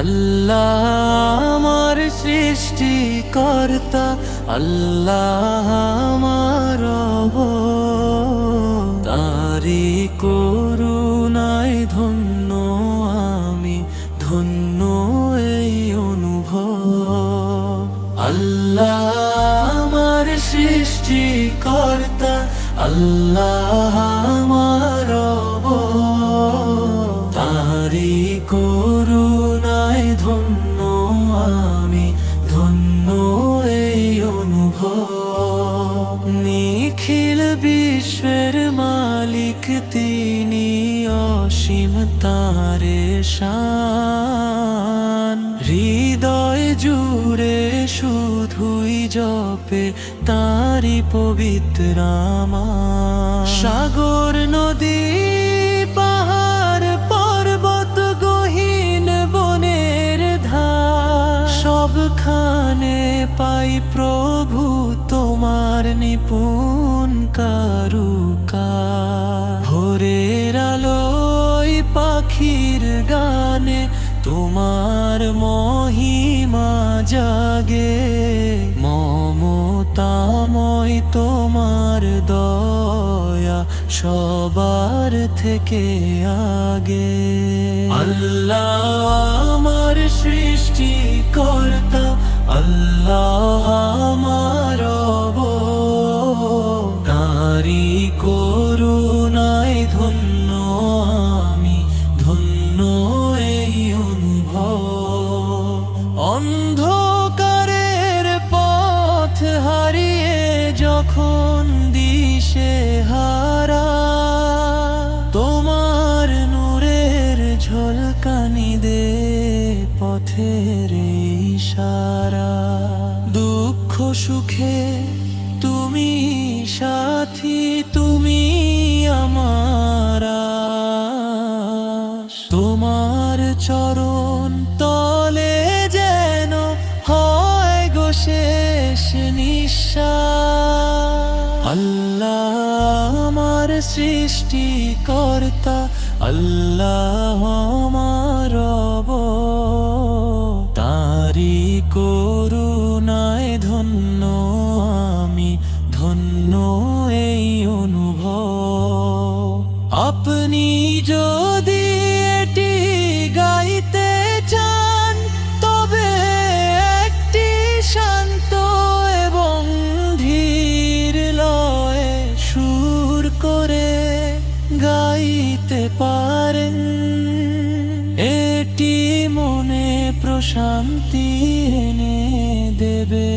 আল্লাহ আমার সৃষ্টিকর্তা, আল্লাহ আমার। তারি করুণায় ধন্য আমি, ধন্য এই অনুভব আল্লাহ আমার সৃষ্টিকর্তা, আল্লাহ নিখিল বিশ্বের মালিক তিনি অসীম তারে শান হৃদয় জুড়ে শুধুই জপে তারি পবিত্রামা সাগর নদী পাহাড় পর্বত গহীন বনের ধার সবখানে পাই প্রভু তোমার নিপুণ কারুকা ভোরের আলোয় পাখির গানে তোমার মহিমা জাগে। মমতাময় তোমার দয়া সবার থেকে আগে। আল্লাহ আমার সৃষ্টি কর্তা আল্লাহ যখন দিশে হারা? তোমার নূরের ঝলকানি দে পথের ইশারা দুঃখ, সুখে তুমি সাথী, তুমি আমার তোমার চরণ তলে যেন হয় গো শেষ নিঃশ্বাস। আল্লাহ আমার সৃষ্টিকর্তা আল্লাহ আমার। তারি করুণায় ধন্য আমি ধন্য এই অনুভব আপনি যদি মনে প্রশান্তি এনে দেবে।